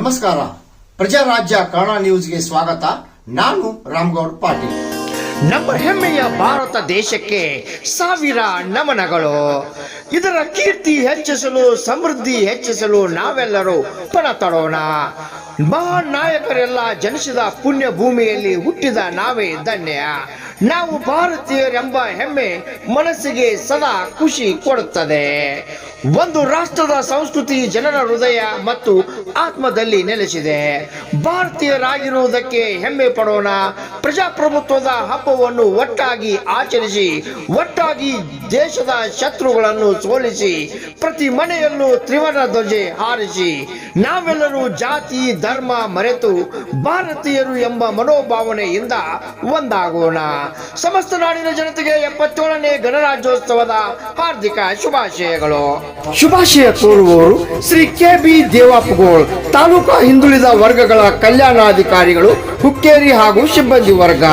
ನಮಸ್ಕಾರ. ಪ್ರಜಾರಾಜ್ಯ ಕನ್ನಡ ನ್ಯೂಸ್ಗೆ ಸ್ವಾಗತ. ನಾನು ರಾಮ್ಗೌಡ್ ಪಾಟೀಲ್. ನಮ್ಮ ಹೆಮ್ಮೆಯ ಭಾರತ ದೇಶಕ್ಕೆ ಸಾವಿರ ನಮನಗಳು. ಇದರ ಕೀರ್ತಿ ಹೆಚ್ಚಿಸಲು, ಸಮೃದ್ಧಿ ಹೆಚ್ಚಿಸಲು ನಾವೆಲ್ಲರೂ ಪಣ ತಡೋಣ ಮಹಾನ್ ನಾಯಕರೆಲ್ಲ ಜನಿಸಿದ ಪುಣ್ಯ ಭೂಮಿಯಲ್ಲಿ ಹುಟ್ಟಿದ ನಾವೇ ಧನ್ಯ. ನಾವು ಭಾರತೀಯರೆಂಬ ಹೆಮ್ಮೆ ಮನಸ್ಸಿಗೆ ಸದಾ ಖುಷಿ ಕೊಡುತ್ತದೆ. ಒಂದು ರಾಷ್ಟ್ರದ ಸಂಸ್ಕೃತಿ ಜನರ ಹೃದಯ ಮತ್ತು ಆತ್ಮದಲ್ಲಿ ನೆಲೆಸಿದೆ. ಭಾರತೀಯರಾಗಿರುವುದಕ್ಕೆ ಹೆಮ್ಮೆ ಪಡೋಣ. ಪ್ರಜಾಪ್ರಭುತ್ವದ ಹಬ್ಬವನ್ನು ಒಟ್ಟಾಗಿ ಆಚರಿಸಿ, ಒಟ್ಟಾಗಿ ದೇಶದ ಶತ್ರುಗಳನ್ನು ಸೋಲಿಸಿ, ಪ್ರತಿ ಮನೆಯಲ್ಲೂ ತ್ರಿವರ್ಣ ಧ್ವಜೆ ಹಾರಿಸಿ, ನಾವೆಲ್ಲರೂ ಜಾತಿ, ಧರ್ಮ ಮರೆತು ಭಾರತೀಯರು ಎಂಬ ಮನೋಭಾವನೆಯಿಂದ ಒಂದಾಗೋಣ. ಸಮಸ್ತ ನಾಡಿನ ಜನತೆಗೆ ಎಪ್ಪತ್ತೇಳನೇ ಗಣರಾಜ್ಯೋತ್ಸವದ ಹಾರ್ದಿಕ ಶುಭಾಶಯಗಳು. ಶುಭಾಶಯ ಕೋರುವವರು ಶ್ರೀ ಕೆ ಬಿ ದೇವಾಪಗೋಳ್, ತಾಲೂಕಾ ಹಿಂದುಳಿದ ವರ್ಗಗಳ ಕಲ್ಯಾಣಾಧಿಕಾರಿಗಳು, ಹುಕ್ಕೇರಿ ಹಾಗೂ ಸಿಬ್ಬಂದಿ ವರ್ಗ.